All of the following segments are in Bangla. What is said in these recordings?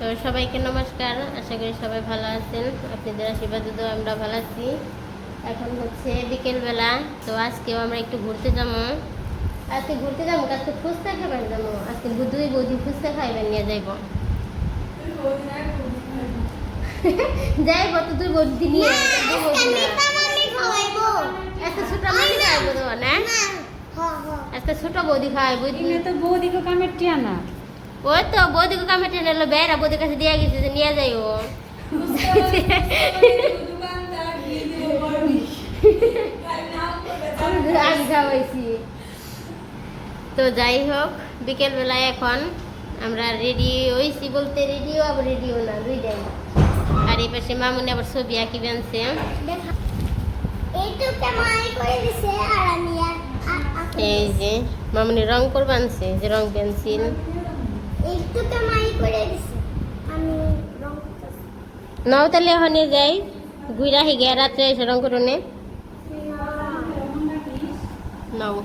তো সবাইকে নমস্কার আশা করি সবাই ভালো আছেন। আপনাদের আশীর্বাদে তো আমরা ভালো আছি। এখন হচ্ছে বিকেলবেলা তো আজকেও আমরা একটু ঘুরতে যাব। আজকে ঘুরতে যাব আজকে ফুচকা খাবার যাব? আজকে দুই বৌদি ফুচকা খাইবেন নিয়ে যাইব। যাইব তো দুই বৌদি নিয়ে। বৌদি আজকে ছোট বৌদি খাইবো তো না? আজকে ছোট বৌদি খাইবো তো বৌদিকে কামের টিয়া না। ওই তো বৌদিকে কামেটে নিলো বেড়া বৌদির কাছে দিয়ে গেছে যে নিয়ে যাই ও তো যাই হোক বিকেল বেলায় এখন আমরা রেডি হয়েছি বলতে রেডিও আবার রেডিও না দুইটাই আর এই পাশে মামুনি আবার ছবি আঁকি বানছে এই যে মামুনি রং করবে আনছে যে রং পেন্সিল নাও তাহলে ওখানে যাই ঘুরা হি গিয়া রাত্রে এসে রং করনে নাও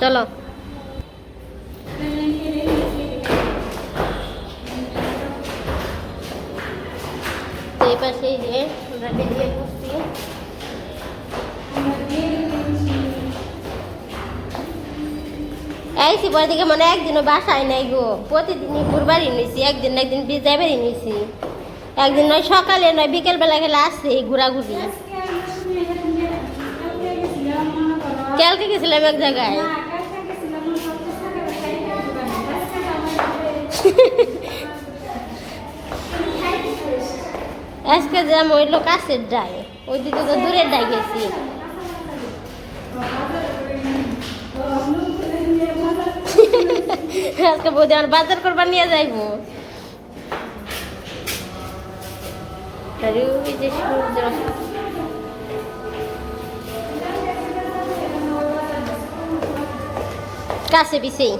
চলো তো এই পাশে এই যে আমরা আইসি পরে থেকে মনে একদিনও বাসায় নাই গো। প্রতিদিনই ঘুরবারই নিয়েছি একদিন একদিন যাইবারই নিয়েছি একদিন নয়, সকালে নয় বিকেল বেলা গেলে আসছে ঘোরাঘুরি। কালকে গেছিলাম এক জায়গায়। আজকে যাম ওই লোক কাছের ডাই ওই দিকে তো দূরের ডাই গেছি। আজকে বৌদি আমার বাজার করবার নিয়ে যাইবো। কাছে পিছেই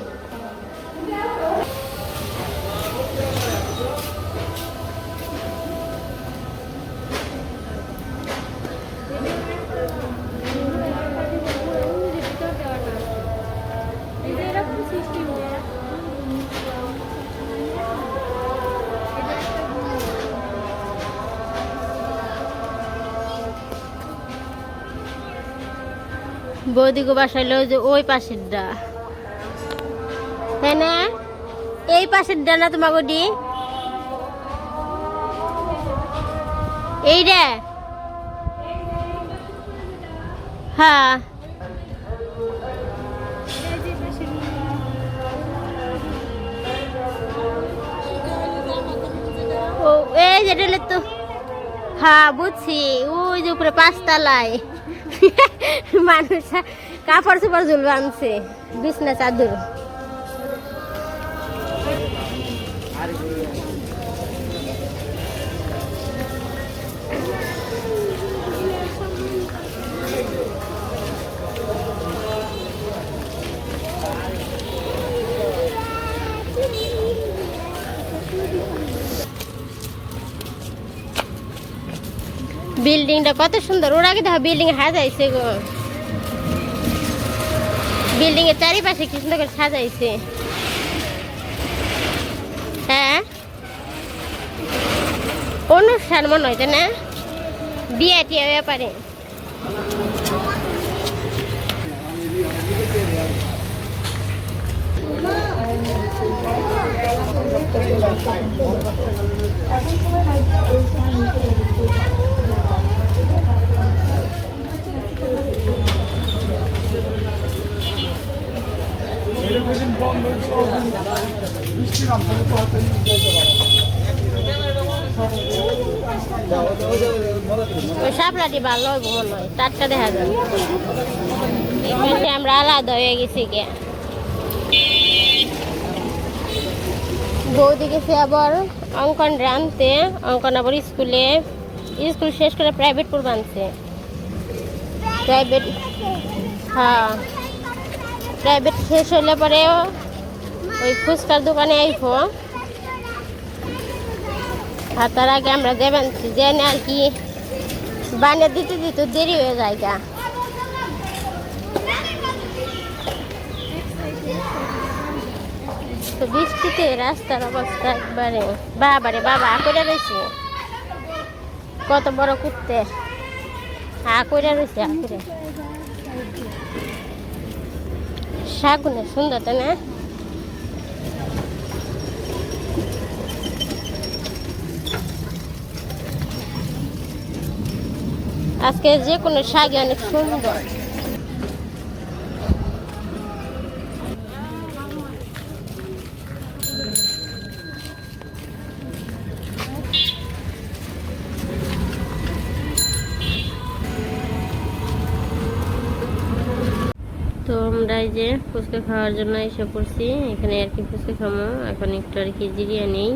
বৌদিকে বাসাইলো যে ওই পাশেরটা তাই না? এই পাশের ডা না তোমার গডি এই রে হ্যাঁ। ও, এই যে রেলে তো হ্যাঁ বুঝছি। ওই যে উপরে পাঁচতলায়। मानुसा कहाँ पर्छ पर्छ झुल्वा मान्छे বিল্ডিংটা কত সুন্দর। ওর আগে দেখো বিল্ডিং সাজাইছে গো। বিল্ডিং এর চারিপাশে কি সুন্দর করে সাজাইছে। হ্যাঁ। অনুষ্ঠান মনে হয় না? বিয়ে টিয়া ব্যাপারে। ওই সাপলাটি ভালো মনে হয় টাটকা দেখা যাবে আমরা আলাদা হয়ে গেছি গিয়া বৌদি গেছে আবার অঙ্কন রানতে অঙ্কন আবার স্কুলে। স্কুল শেষ করে প্রাইভেট পড়বে আনছে প্রাইভেট হ্যাঁ। প্রাইভেট শেষ হলে পরে ওই ফুচকার দোকানে আইফো আর তার আগে আমরা যাবেন জেনে আর কি, বানিয়ে দিতে দিতে দেরি হয়ে যায় গা। তো বৃষ্টিতে রাস্তার অবস্থা একবারে, বাবারে বাবা করে রয়েছে কত বড় কুত্তে। হা করে রয়েছে হা করে শাগুনে সুন্দর তাই না? আজকে যে কোনো শাড়ি অনেক সুন্দর। আমরা এই যে ফুচকা খাওয়ার জন্য এসে পড়ছি। এখানে আর কি ফুচকা খামো। এখন একটু আর কি জিরিয়ে নেই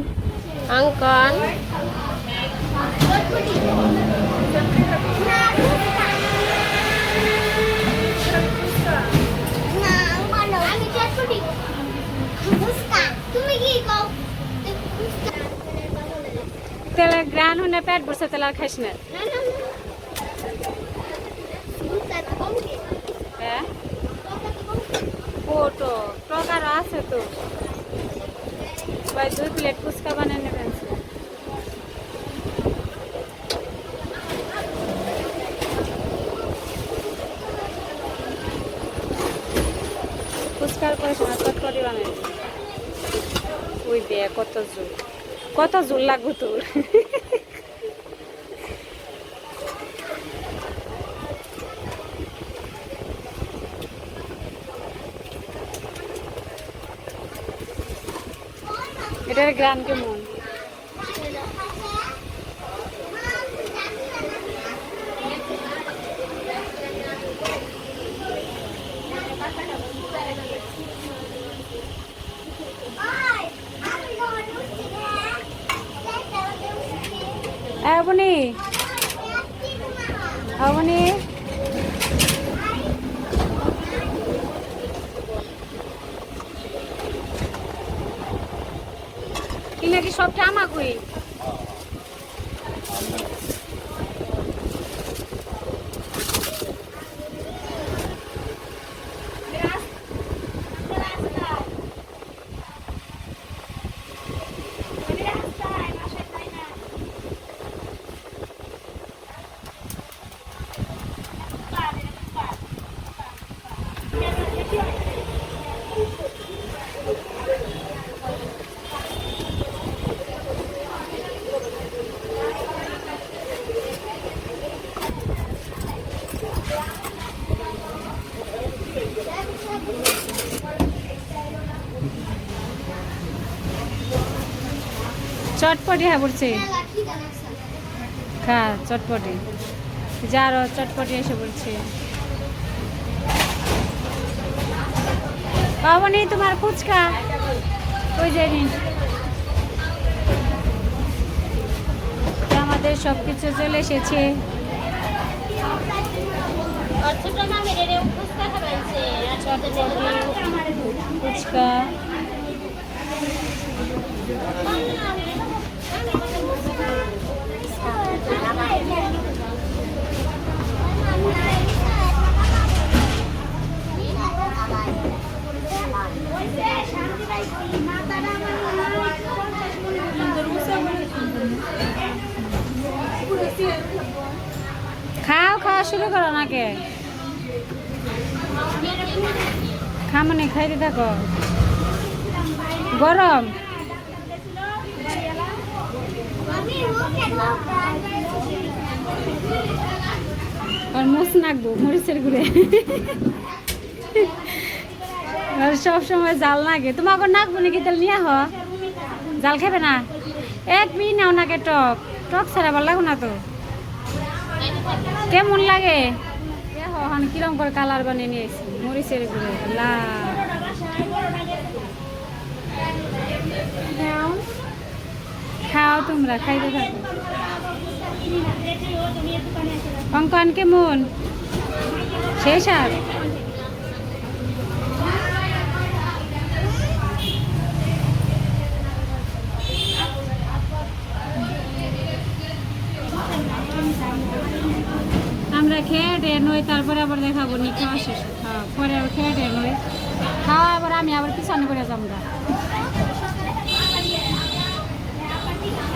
ফুসকা তেলের গ্রান হনে পেট বসে তেল আর খাইস না না না ফুসকা কম কি হ্যাঁ ফুসকা কম কি ওটো প্রকার আছে তো। ভাই, দুই প্লেট ফুচকা বানিয়ে নেবেন। ফুচকার পয়সা চটপটি বানাই। ওই দে কত জোর কত জোর লাগবো তোর? এটার গ্রাম কেমন ওই আমি তোমার দুষ্টি না দেখতে দেখতে আপনি আপনি কি নাকি সবটা আমাকে চটপটি হ্যাঁ গানাসা খা চটপটি। যারও চটপটি এসে বলছে। পাবনি তোমার ফুচকা? ওই যে নিন। আমাদের সব কিছু চলে এসেছে। ফুচকা খাবাইছে আর ছোট ফুচকা খাও খাওয়া শুরু করো নাকে খা মানে খাইতে থাকো গরম। আর নাকবো, মরিচের গুড়ে। সব সময় জাল নাগে তোমাকে নাকবো নাকি? তেল নিয়ে হ জাল খাবে না? এক মিনিট নাও নাকে টক। টক ছাড়া ভালো লাগো না তো। কেমন লাগে? কিরম করে কালার বানিয়ে নিয়েছি মরিচের গুঁড়ো। লা খাও, তোমরা খাইতে থাকো। অঙ্কন কেমন শেষ আর আমরা খেয়ে টেয়ে নই, তারপরে আবার দেখাবো নি খাওয়া শেষ। হ্যাঁ পরে আবার খেয়ে টেয়ে নই। খাওয়া আবার আমি আবার পিছনে করে যাব ভিডিও করে না মেকআপ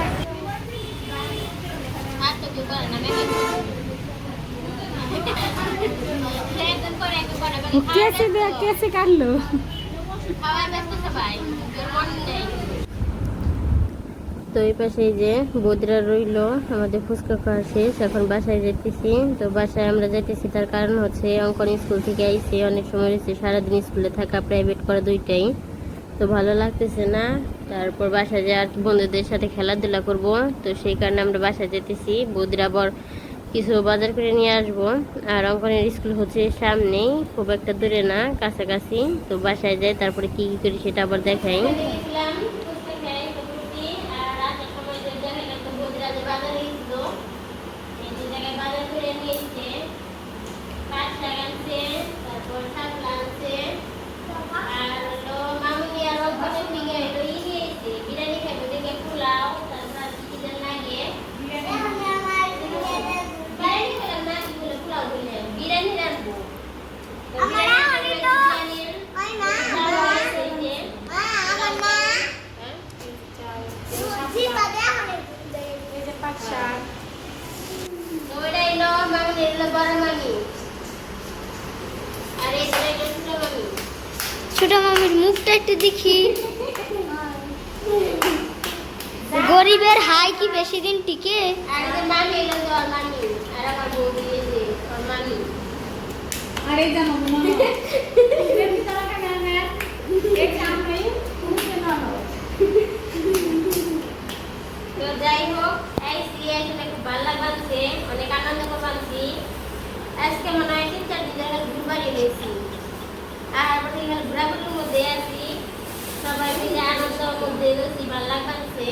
একদম করে একদম করে তো এই পাশে যে বদ্রা রইল, আমাদের ফুচকা খাওয়া শেষ, এখন বাসায় যেতেছি। তো বাসায় আমরা যেতেছি, তার কারণ হচ্ছে অঙ্কন স্কুল থেকে আইসে, অনেক সময় রয়েছে, সারাদিন স্কুলে থাকা প্রাইভেট করা দুইটাই। তো ভালো লাগতেছে না। তারপর বাসায় যাওয়ার বন্ধুদের সাথে খেলাধুলা করব। তো সেই কারণে আমরা বাসায় যেতেছি। বদ্রা আবার কিছু বাজার করে নিয়ে আসব। আর অঙ্কনের স্কুল হচ্ছে সামনেই, খুব একটা দূরে না, কাছাকাছি। তো বাসায় যাই, তারপরে কি কি করি সেটা আবার দেখাই আর হলো মামুনি আর অভ্যাসের দিকে হলো ই নিয়েছে বিরিয়ানি খাইবো দেখে পোলাও তারপর চিকেন লাগে বিরিয়ানি খেলাম না কি বলে পোলাও বলে বিরিয়ানি রাখব তো আমার বিরিয়ানি না, খাইবো, অনেক বিরিয়ানির ওই মা চাল আছে এই যে, মা আমার মা হ্যাঁ? জিপা দে আমি তো ওইটা এলো মামুনি এলো বড় মামি আর এই যে এটা ছোট মামি ছোট মামির মুখটা একটু দেখি গরিবের হাই কি বেশি দিন টিকে? আর জানো যাই হোক এই খুব ভালো লাগছে অনেক আনন্দ করছি। আজকে মনে হয় তিন চার দিন ধরে আর এখানে ঘোরাঘুরির মধ্যে আছি। সবাই মিলে আনন্দের মধ্যে ভালো লাগছে।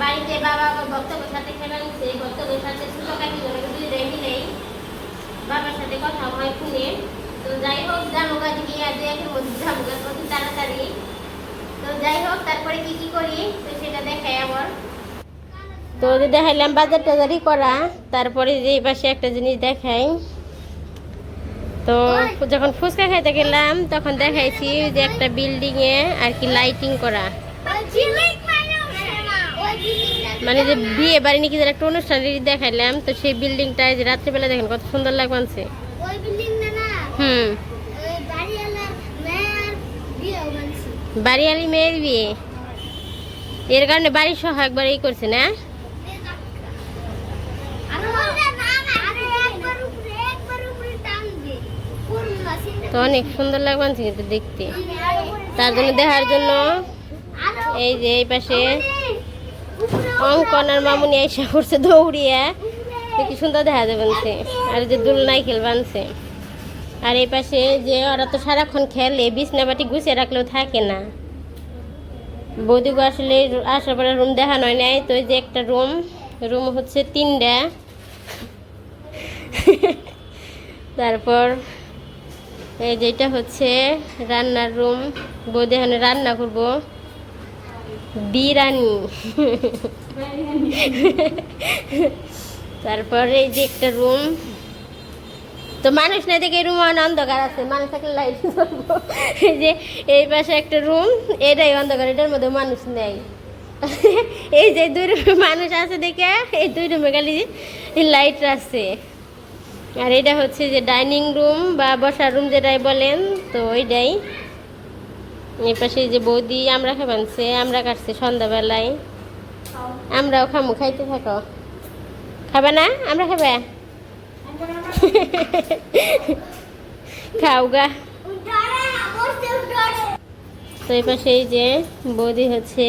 বাড়িতে বাবা আবার ভক্তদের সাথে খেলাচ্ছে ভক্তদের সাথে ছোটো কাকি জন্য দুই মিলেই বাবার সাথে কথা হয় ফোনে তো যাই হোক জামুগা দিকে আজ একের মধ্যে জামুগা প্রতি তাড়াতাড়ি। তো যাই হোক, তারপরে কি কি করি, তো সেটা দেখাই আবার। তো দেখাইলাম বাজার টাজারই করা। তারপরে যে পাশে একটা জিনিস দেখাই। তো যখন ফুচকা খাইতে গেলাম, তখন দেখাইছি যে একটা বিল্ডিংয়ে আর কি লাইটিং করা ওই জিলিক মানুষ ওই জিলিক মানে যে বিয়ে বাড়ি নাকি যেন একটা অনুষ্ঠান দেখাইলাম তো সেই বিল্ডিংটায় যে রাত্রিবেলা দেখেন কত সুন্দর লাগছে হুম। বাড়িয়ালি মেয়ের বিয়ে? এর কারণে বাড়ি সহ একবার এই করছে না? তো অনেক সুন্দর লাগছে কিন্তু দেখতে। তার জন্য দেখার জন্য এই যে এই পাশে অঙ্কন আর মামুনি আইসা করছে দৌড়িয়া। কি সুন্দর দেখা যাবে আর এই যে দুলনাই খেল বানছে আর এই পাশে যে ওরা তো সারাক্ষণ খেলে, বিছনা বাটি গুছিয়ে রাখলেও থাকে না। বৌদিগো আসলে আসার পরে রুম দেখানো হয় নাই, তো যে একটা রুম রুম হচ্ছে তিনটা। তারপর এই যেটা হচ্ছে রান্নার রুম বৌদি রান্না করব। বিরিয়ানি। তারপর এই যে একটা রুম। তো মানুষ না দেখে রুম অন্ধকার আছে, মানুষ থাকলে লাইট এই যে এই পাশে একটা রুম, এটাই অন্ধকার, এটার মধ্যে মানুষ নেই। এই যে দুই রুমে মানুষ আছে দেখে, এই দুই রুমে খালি লাইট আছে। আর এটা হচ্ছে যে ডাইনিং রুম বা বসার রুম যেটাই বলেন, তো ওইটাই। এই পাশে যে বৌদি, আমরা খাবানছে, আমরা কাটছে সন্ধ্যাবেলায়। আমরাও খামু, খাইতে থাকো। খাবে না? আমরা খাবে? খাও গা। তো এই পাশে এই যে বৌদি হচ্ছে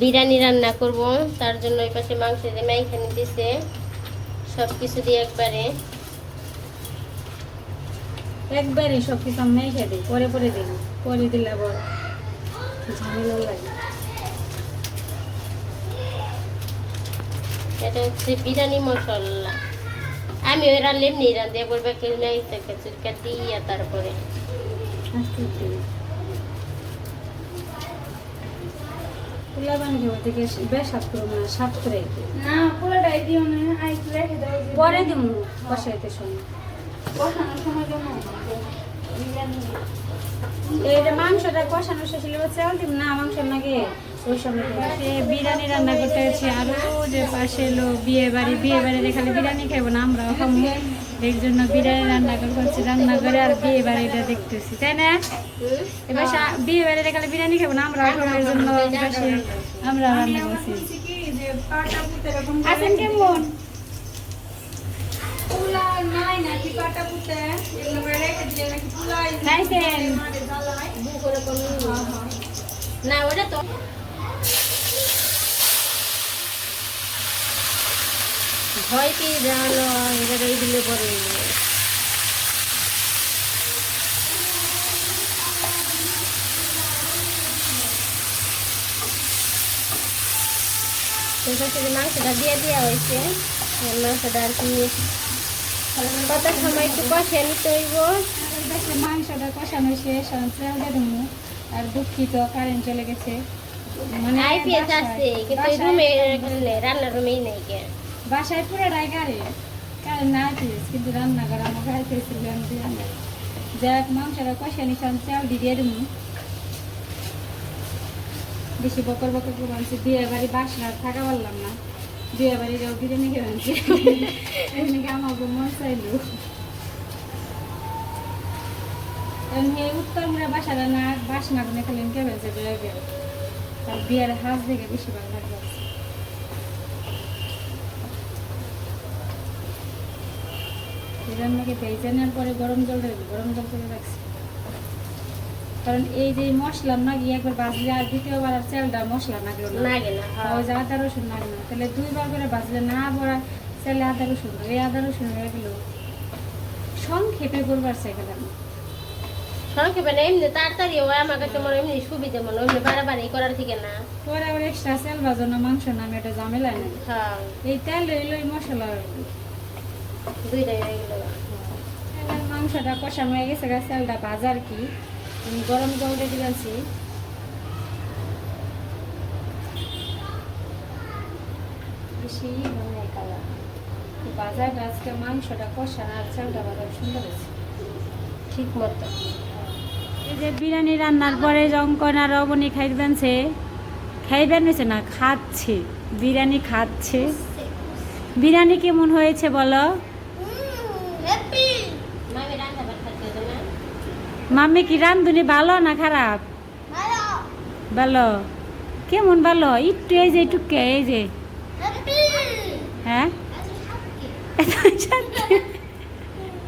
বিরিয়ানি রান্না করব, তার জন্য এই পাশে মাংস দিয়ে মাইখানে দিছে। সব কিছু দিয়ে একবারে। একবারে সব কিছু আমি মেখে দিই, পরে পরে দিই পরে দিলে আবার ঝামেলা লাগে। এটা হচ্ছে বিরিয়ানি মশলা। আমি ওই রান্না এমনি রান্ধে বলবে কেউ নাই চুলকা দিয়া তারপরে। পরে দিব বসাইতে সময় বসানোর সময় জন্য মাংসটা কষানো শেষ হলে চাল দিব না মাংসের নাকি বিরিয়ানি রান্না করতে হচ্ছে আরও যে পাশে এলো বিয়ে বাড়ি। বিয়ে বাড়িতে খালি বিরিয়ানি খাব না, আমরাও খাব এর জন্য বিরিয়ানি রান্না করছি, রান্না করে আর বিয়ে বাড়িটা দেখতেছি, তাই না? এবার বিয়ে বাড়িতে খালি বিরিয়ানি খাব না, আমরাও খাব এর জন্য আমরা রান্না করছি। কেমন? পোলা নাই নাকি পাটা পুঁতে এগুলো করে রেখে দিয়ে নাকি পোলাই খাইছেন মাঠে জ্বালায় না ওটা তো ভয় কি জানো এই দিলে পরে। সেক্ষেত্রে মাংসটা দিয়ে দেওয়া হয়েছে। মাংসটা আর কি কত সময় একটু কষে নিতে হইব। মাংসটা কষানো শেষ আর দিয়ে দেবো। আর দুঃখিত কারেন্ট চলে গেছে। মানে আইপিএস আসছে কিন্তু রুমে রান্নার রুমেই নেই কে। বাসায় পুরোটাই গাড়ি কারেন্ট না আইপিএস কিন্তু রান্না করা আমাকে আইপিএস যাক মাংসটা কষে নিচ্ছিলাম চাল দিয়ে দেবো বেশি বকর বকর করে আনছি বিয়ে বাড়ি বাসনা থাকা পারলাম না। বিয়ে বাড়ি যাও, বিরিয়ানি খেয়ে আনছি। এমনি আমাকে মন চাইলো এমনি উত্তর মুড়ে বাসাটা না, বাসনা করে খেলেন কে ফেলছে বেড়ে বেড়ে আর বিয়ের হাঁস দেখে বেশি ভালো লাগবে রান্নাকে ভেজে নেওয়ার পরে গরম জল গরম জল করে রাখছি। কারণ এই যে মশলা না গিয়ে একবার বাজলে আর দ্বিতীয়বার আর চালটা মশলা না? গেল লাগে না হ্যাঁ। আদা রসুন না। তাহলে দুইবার করে বাজলে না বড়া চাইলে আদা রসুন এই আদা রসুন হয়ে গেল। সংক্ষেপে করবার চাইলে আমি সংক্ষেপে না এমনি তাড়াতাড়ি হয়। আমার কাছে মনে এমনি সুবিধা মনে এমনি বাড়াবাড়ি করার থেকে না। পরে আবার এক্সট্রা চাল বাজানো মাংস নামে এটা ঝামেলা নেই। হ্যাঁ। এই তেল মশলা দুইটাই হয়ে গেল মাংসটা কষানো হয়ে গেছে গা চালটা ভাজার কি? আমি গরম জল দিয়ে দিয়েছি বেশি মানে কালার বাজারটা আজকে মাংসটা কষানো আর চালটা বাজার সুন্দর হয়েছে। ঠিক মতো। এই যে বিরিয়ানি রান্নার পরে জঙ্কন আর অবনি খাইবেন সে খাইবেন হয়েছে না? খাচ্ছে। বিরিয়ানি খাচ্ছে। বিরিয়ানি কেমন হয়েছে বলো হ্যাপি মামি রান্না বাড়া খাচ্ছে তো না মাম্মি কি রান্ধুনি ভালো না খারাপ ভালো ভালো কেমন ভালো একটু এই যে একটু কে এই যে হ্যাঁ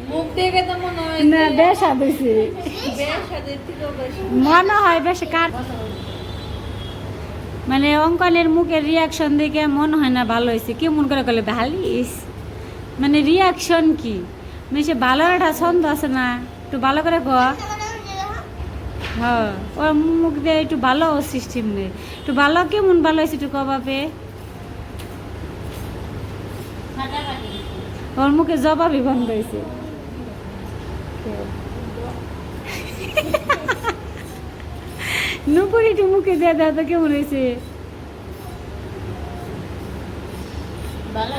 মুখ দেখে তো মনে হয় না বেশ মনে হয় বেশ কার মানে অঙ্কনের মুখের রিয়াকশন দেখে মনে হয় না ভালো হয়েছে। কেমন করে করলে ভালিস? মানে রিয়াকশন কি? সে ভালো একটা ছন্দ আছে না? একটু ভালো করে ক। হ্যাঁ ওর মুখ দিয়ে একটু ভালো সিস্টেম নেই একটু ভালো, কেমন ভালো হয়েছে একটু কবাবে ওর মুখে জবাবই বন্ধ হয়েছে। নুপুর একটু মুখে দিয়ে দেওয়া তো কেমন হয়েছে? ভালো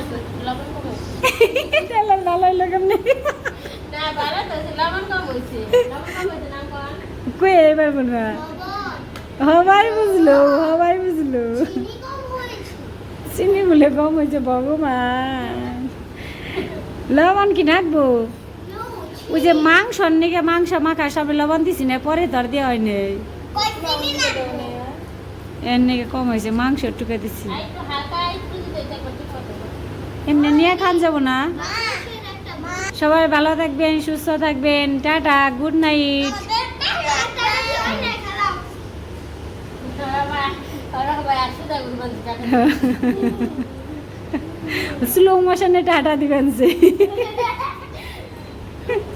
কই এবার বলবা? সবাই বুঝলো সবাই বুঝলো। চিনি বলে কম হয়েছে ভগবান। লবণ কি নাকবো? ওই যে মাংস নিকে মাংস মাখা সব লবণ দিছি না পরে ধর দেওয়া হয় নাই। এর নিকে কম হয়েছে মাংস টুকে দিছি আর একটু হালকা একটু দিতে হয়েছে একবার ঠিক মতো এমনি নিয়ে খান যাব না। সবাই ভালো থাকবেন সুস্থ থাকবেন। Tata good night. স্লো মোশনে টাটা দিবেন সে টাটা